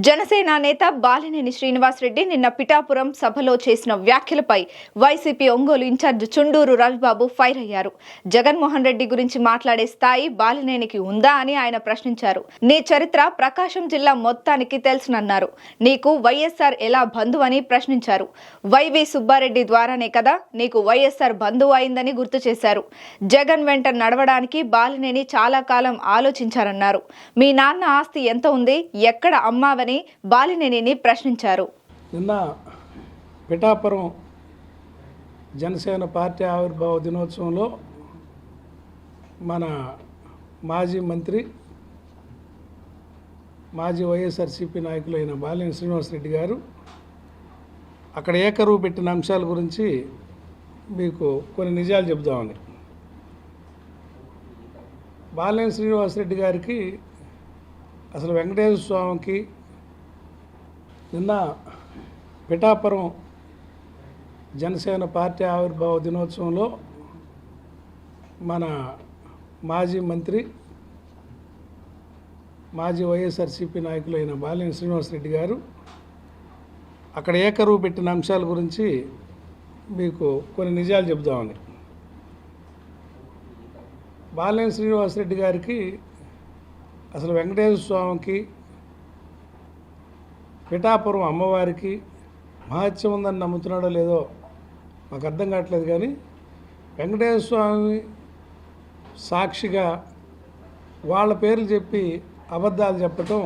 జనసేన నేత బాలినేని శ్రీనివాసరెడ్డి నిన్న పిఠాపురం సభలో చేసిన వ్యాఖ్యలపై YCP Ongole incharge Chunduru Ravibabu fire అయ్యారు. జగన్మోహన్ రెడ్డి గురించి మాట్లాడే స్థాయి బాలినేనికి ఉందా అని ఆయన ప్రశ్నించారు. నీ చరిత్ర ప్రకాశం జిల్లా మొత్తానికి తెలుసునన్నారు. నీకు వైఎస్ఆర్ ఎలా బంధువు అని ప్రశ్నించారు. వైవి సుబ్బారెడ్డి ద్వారానే కదా నీకు వైఎస్ఆర్ బంధువు అయిందని గుర్తు చేశారు. జగన్ వెంట నడవడానికి బాలినేని చాలా కాలం ఆలోచించారన్నారు. మీ నాన్న ఆస్తి ఎంత ఉంది? ఎక్కడ అమ్మావని బాలినేనిని ప్రశ్నించారు. నిన్న పిఠాపురం జనసేన పార్టీ ఆవిర్భావ దినోత్సవంలో మన మాజీ మంత్రి మాజీ వైఎస్ఆర్సీపీ నాయకులైన బాలినేని శ్రీనివాసరెడ్డి గారు అక్కడ ఏకరువు పెట్టిన అంశాల గురించి మీకు కొన్ని నిజాలు చెబుదామని. బాలినేని శ్రీనివాసరెడ్డి గారికి అసలు వెంకటేశ్వర స్వామికి నిన్న పిఠాపురం జనసేన పార్టీ ఆవిర్భావ దినోత్సవంలో మన మాజీ మంత్రి మాజీ వైఎస్ఆర్సీపీ నాయకులైన బాలినేని శ్రీనివాసరెడ్డి గారు అక్కడ ఏకరువు పెట్టిన అంశాల గురించి మీకు కొన్ని నిజాలు చెబుదామని. బాలినేని శ్రీనివాసరెడ్డి గారికి అసలు వెంకటేశ్వర స్వామికి పిఠాపురం అమ్మవారికి మహత్యం ఉందని నమ్ముతున్నాడో లేదో మాకు అర్థం కావట్లేదు కానీ వెంకటేశ్వర స్వామి సాక్షిగా వాళ్ళ పేర్లు చెప్పి అబద్ధాలు చెప్పటం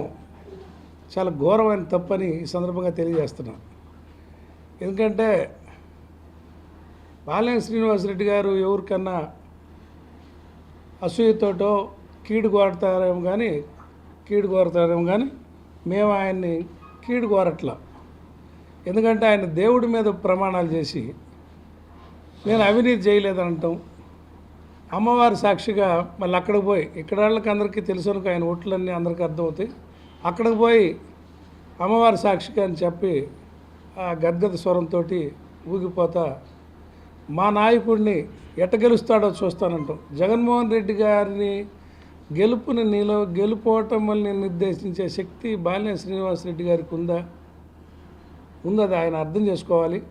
చాలా ఘోరమైన తప్పని ఈ సందర్భంగా తెలియజేస్తున్నాను ఎందుకంటే బాలినేని శ్రీనివాసరెడ్డి గారు ఎవరికన్నా అసూయతోటో కీడు కోరతారేమో కానీ కీడు కోరతారేమో కానీ మేము ఆయన్ని కీడు కోరట్లా. ఎందుకంటే ఆయన దేవుడి మీద ప్రమాణాలు చేసి నేను అవినీతి చేయలేదంటాం. అమ్మవారి సాక్షిగా మళ్ళీ అక్కడికి పోయి ఇక్కడ వాళ్ళకి అందరికీ తెలుసునుక ఆయన ఓట్లన్నీ అందరికీ అర్థమవుతాయి. అక్కడికి పోయి అమ్మవారి సాక్షిగా అని చెప్పి ఆ గద్గద స్వరంతో ఊగిపోతా మా నాయకుడిని ఎట్ట గెలుస్తాడో చూస్తానంటాం. జగన్మోహన్ రెడ్డి గారిని గెలుపుని నీలో గెలుపోవటం నిర్దేశించే శక్తి బాలినేని శ్రీనివాసరెడ్డి గారికి ఉందా? ఉందది ఆయన అర్థం చేసుకోవాలి.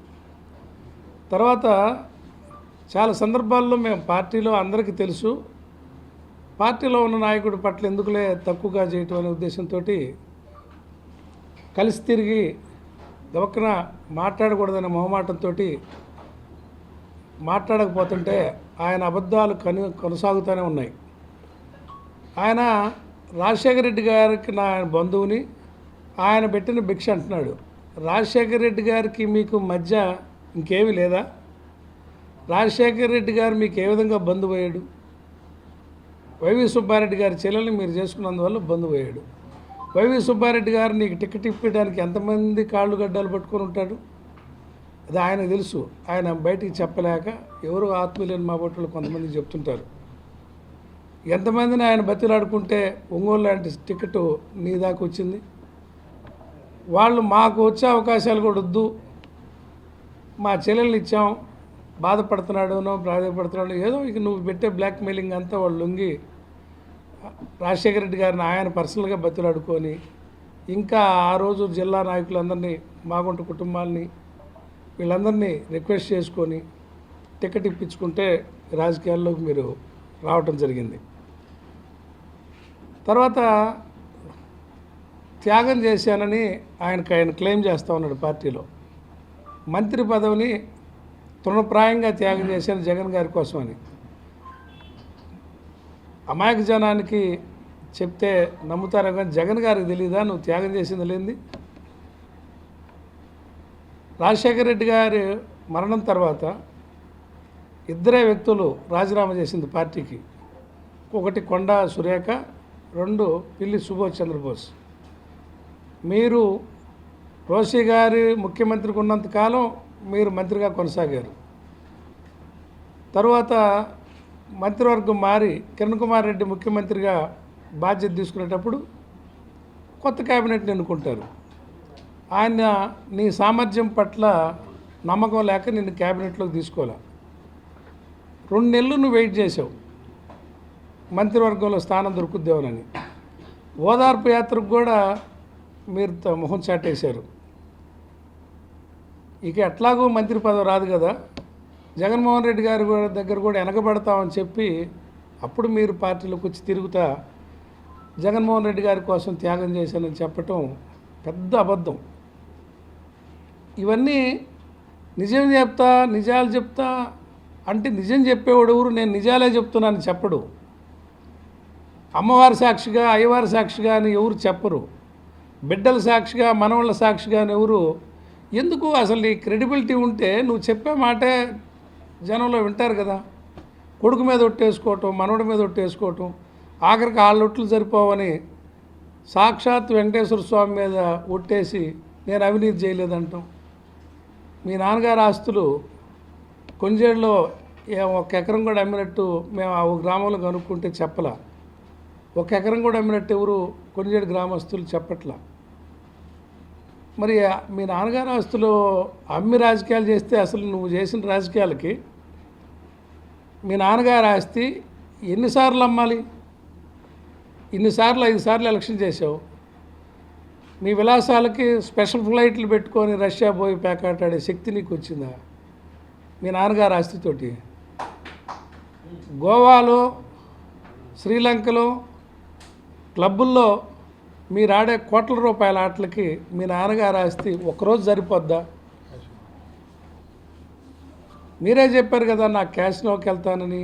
తర్వాత చాలా సందర్భాల్లో మేము పార్టీలో అందరికీ తెలుసు. పార్టీలో ఉన్న నాయకుడి పట్ల ఎందుకులే తక్కువగా చేయటం అనే ఉద్దేశంతో కలిసి తిరిగి గవక్కన మాట్లాడకూడదనే మొహమాటంతో మాట్లాడకపోతుంటే ఆయన అబద్ధాలు కను కొనసాగుతూనే ఉన్నాయి. ఆయన రాజశేఖర రెడ్డి గారికి నా బంధువుని ఆయన పెట్టిన భిక్ష అంటున్నాడు. రాజశేఖర రెడ్డి గారికి మీకు మధ్య ఇంకేమీ లేదా? రాజశేఖర రెడ్డి గారు మీకు ఏ విధంగా బంధు పోయాడు వైవి సుబ్బారెడ్డి గారి చెల్లెల్ని మీరు చేసుకున్నందువల్ల బంధు పోయాడు వైవి సుబ్బారెడ్డి గారు నీకు టికెట్ ఇప్పడానికి ఎంతమంది కాళ్ళు గడ్డలు పట్టుకొని ఉంటాడు? అది ఆయన తెలుసు. ఆయన బయటికి చెప్పలేక ఎవరు ఆత్మీయులేని మా బొట్టులు కొంతమంది చెప్తుంటారు. ఎంతమందిని ఆయన బతిలాడుకుంటే ఒంగోలు లాంటి టికెట్ నీ దాకా వచ్చింది? వాళ్ళు మాకు వచ్చే అవకాశాలు కూడా వద్దు. మా చెల్లెల్ని ఇచ్చాం. బాధపడుతున్నాడునో బాధపడుతున్నాడు. ఏదో ఇక నువ్వు పెట్టే బ్లాక్ మెయిలింగ్ అంతా వాళ్ళు లొంగి రాజశేఖర రెడ్డి గారిని ఆయన పర్సనల్గా బతిలాడుకొని ఇంకా ఆ రోజు జిల్లా నాయకులందరినీ మాగుంట కుటుంబాలని వీళ్ళందరినీ రిక్వెస్ట్ చేసుకొని టికెట్ ఇప్పించుకుంటే రాజకీయాల్లోకి మీరు రావటం జరిగింది. తర్వాత త్యాగం చేశానని ఆయనకు ఆయన క్లెయిమ్ చేస్తూ ఉన్నాడు పార్టీలో. మంత్రి పదవిని తృణప్రాయంగా త్యాగం చేశాను జగన్ గారి కోసమని. అమాయక జనానికి చెప్తే నమ్ముతారు కానీ జగన్ గారికి తెలియదా నువ్వు త్యాగం చేసింది లేనిది? రాజశేఖర రెడ్డి గారి మరణం తర్వాత ఇద్దరే వ్యక్తులు రాజీనామా చేసింది పార్టీకి. ఒకటి కొండా సురేఖ రెండు పిల్లి సుభాష్ చంద్రబోస్. మీరు రోషి గారి ముఖ్యమంత్రికి ఉన్నంతకాలం మీరు మంత్రిగా కొనసాగారు. తరువాత మంత్రివర్గం మారి కిరణ్ కుమార్ రెడ్డి ముఖ్యమంత్రిగా బాధ్యత తీసుకునేటప్పుడు కొత్త క్యాబినెట్ని ఎన్నుకుంటారు. ఆయన నీ సామర్థ్యం పట్ల నమ్మకం లేక నిన్ను క్యాబినెట్లోకి తీసుకోలే రెండు నెలలు నువ్వు వెయిట్ చేసావు. మంత్రివర్గంలో స్థానం దొరుకుద్దేమోనని ఓదార్పు యాత్రకు కూడా మీరు త- మొహం చాటేశారు. ఇక ఎట్లాగో మంత్రి పదవి రాదు కదా. జగన్మోహన్ రెడ్డి గారి దగ్గర కూడా వెనకబడతామని చెప్పి అప్పుడు మీరు పార్టీలోకి వచ్చి తిరుగుతా జగన్మోహన్ రెడ్డి గారి కోసం త్యాగం చేశానని చెప్పటం పెద్ద అబద్ధం. ఇవన్నీ నిజం చెప్తా నిజాలు చెప్తా అంటే నిజం చెప్పేవాడు ఎవరు? నేను నిజాలే చెప్తున్నాను చెప్పడు. అమ్మవారి సాక్షిగా అయ్యవారి సాక్షిగా అని ఎవరు చెప్పరు. బిడ్డల సాక్షిగా మనవాళ్ళ సాక్షిగా అని ఎవరు ఎందుకు అసలు నీ క్రెడిబిలిటీ ఉంటే నువ్వు చెప్పే మాటే జనంలో వింటారు కదా. కొడుకు మీద ఒట్టేసుకోవటం మనవడి మీద ఒట్టేసుకోవటం ఆఖరికి ఆళ్ళొట్లు సరిపోవని సాక్షాత్ వెంకటేశ్వర స్వామి మీద ఒట్టేసి నేను అవినీతి చేయలేదంటాం. మీ నాన్నగారు ఆస్తులు కొంజేడులో ఒక ఎకరం కూడా అమ్మినట్టు మేము ఆ గ్రామంలో కనుక్కుంటే చెప్పలా. ఒక ఎకరం కూడా అమ్మినట్టు ఎవరు కొంజేడు గ్రామస్తులు చెప్పట్లా. మరి మీ నాన్నగారు ఆస్తులు అమ్మి రాజకీయాలు చేస్తే అసలు నువ్వు చేసిన రాజకీయాలకి మీ నాన్నగారు ఆస్తి ఎన్నిసార్లు అమ్మాలి? ఇన్నిసార్లు ఐదు సార్లు ఎలక్షన్ చేసావు మీ విలాసాలకి స్పెషల్ ఫ్లైట్లు పెట్టుకొని రష్యా పోయి పేకాటాడే శక్తి నీకు వచ్చిందా? మీ నాన్నగారు ఆస్తితోటి. గోవాలో శ్రీలంకలో క్లబ్బుల్లో మీరు ఆడే కోట్ల రూపాయల ఆటలకి మీ నాన్నగారు ఆస్తి ఒకరోజు సరిపోద్దా? మీరే చెప్పారు కదా నా క్యాసినోకి వెళ్తానని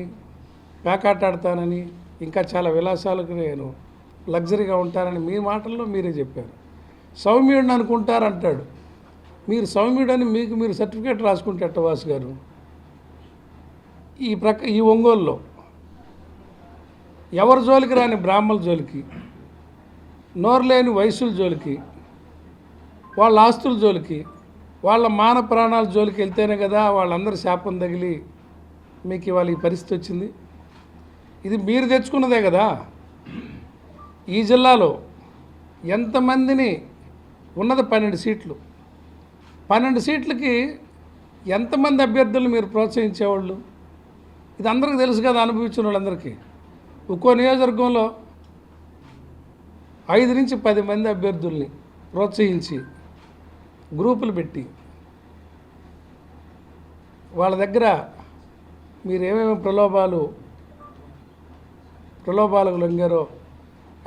పేకాట ఆడతానని ఇంకా చాలా విలాసాలకు నేను లగ్జరీగా ఉంటానని మీ మాటల్లో మీరే చెప్పారు. సౌమ్యుడిని అనుకుంటారంటాడు. మీరు సౌమ్యుడని మీకు మీరు సర్టిఫికేట్ రాసుకుంటే అట్టవాసు గారు? ఈ ప్రక ఈ ఒంగోలులో. ఎవరి జోలికి రాని బ్రాహ్మణ జోలికి నోరు లేని వయసుల జోలికి వాళ్ళ ఆస్తుల జోలికి వాళ్ళ మాన ప్రాణాల జోలికి వెళ్తేనే కదా వాళ్ళందరూ శాపం తగిలి మీకు ఇవాళ ఈ పరిస్థితి వచ్చింది. ఇది మీరు తెచ్చుకున్నదే కదా. ఈ జిల్లాలో ఎంతమందిని ఉన్నది పన్నెండు సీట్లు. పన్నెండు సీట్లకి ఎంతమంది అభ్యర్థులు మీరు ప్రోత్సహించేవాళ్ళు? ఇది అందరికీ తెలుసు కదా అనుభవించిన వాళ్ళందరికీ. ఒక్కో నియోజకవర్గంలో ఐదు నుంచి పది మంది అభ్యర్థుల్ని ప్రోత్సహించి గ్రూపులు పెట్టి వాళ్ళ దగ్గర మీరు ఏమేమి ప్రలోభాలు ప్రలోభాలకు లొంగారో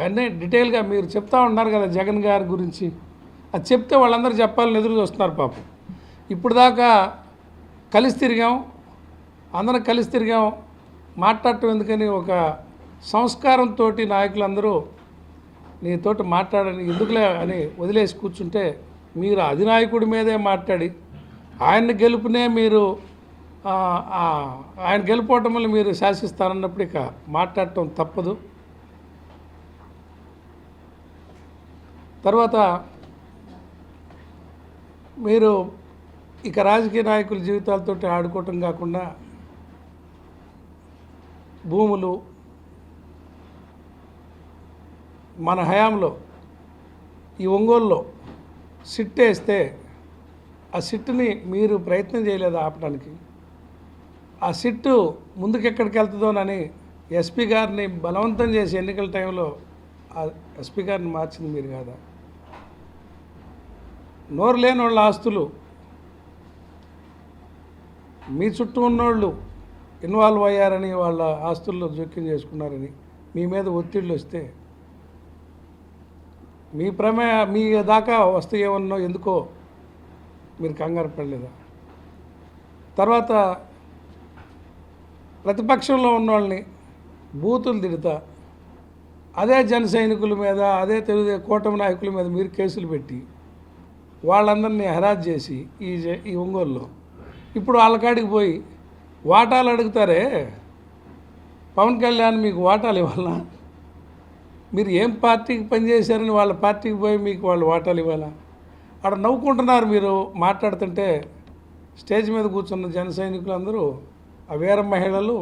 అన్నీ డీటెయిల్గా మీరు చెప్తా ఉన్నారు కదా జగన్ గారి గురించి. అది చెప్తే వాళ్ళందరూ చెప్పాలని ఎదురు చూస్తున్నారు పాపం. ఇప్పుడు దాకా కలిసి తిరిగాం అందరం కలిసి తిరిగాం మాట్లాడటం ఎందుకని ఒక సంస్కారంతో నాయకులందరూ నీతోటి మాట్లాడని ఎందుకులే అని వదిలేసి కూర్చుంటే మీరు అధినాయకుడి మీదే మాట్లాడి ఆయన గెలుపునే మీరు ఆయన గెలుపోవటం వల్ల మీరు శాసిస్తారన్నప్పుడు ఇక మాట్లాడటం తప్పదు. తర్వాత మీరు ఇక రాజకీయ నాయకుల జీవితాలతో ఆడుకోవటం కాకుండా భూములు మన హయాంలో ఈ ఒంగోలులో సిట్ వేస్తే ఆ సిట్టుని మీరు ప్రయత్నం చేయలేదు ఆపడానికి ఆ సిట్టు ముందుకెక్కడికి వెళ్తుందోనని ఎస్పీ గారిని బలవంతం చేసి ఎన్నికల టైంలో ఆ ఎస్పీ గారిని మార్చింది మీరు కాదా? నోరు లేని వాళ్ళ ఆస్తులు మీ చుట్టూ ఉన్నోళ్ళు ఇన్వాల్వ్ అయ్యారని వాళ్ళ ఆస్తుల్లో జోక్యం చేసుకున్నారని మీ మీద ఒత్తిళ్ళు వస్తే మీ ప్రమే మీ దాకా వస్తాయేమన్నో ఎందుకో మీరు కంగారు పడలేదా? తర్వాత ప్రతిపక్షంలో ఉన్న వాళ్ళని బూతులు తిడతా అదే జన సైనికుల మీద అదే తెలుగు కూటమి నాయకుల మీద మీరు కేసులు పెట్టి వాళ్ళందరినీ హెరాజ్ చేసి ఈ జ- ఈ ఒంగోలులో. ఇప్పుడు వాళ్ళ కాడికి పోయి వాటాలు అడుగుతారే? పవన్ కళ్యాణ్ మీకు వాటాలు ఇవ్వాలా మీరు ఏం పార్టీకి పనిచేశారని వాళ్ళ పార్టీకి పోయి మీకు వాళ్ళు వాటాలు ఇవ్వాలా? అక్కడ నవ్వుకుంటున్నారు మీరు మాట్లాడుతుంటే స్టేజ్ మీద కూర్చున్న జన సైనికులు అందరూ ఆ వీర మహిళలు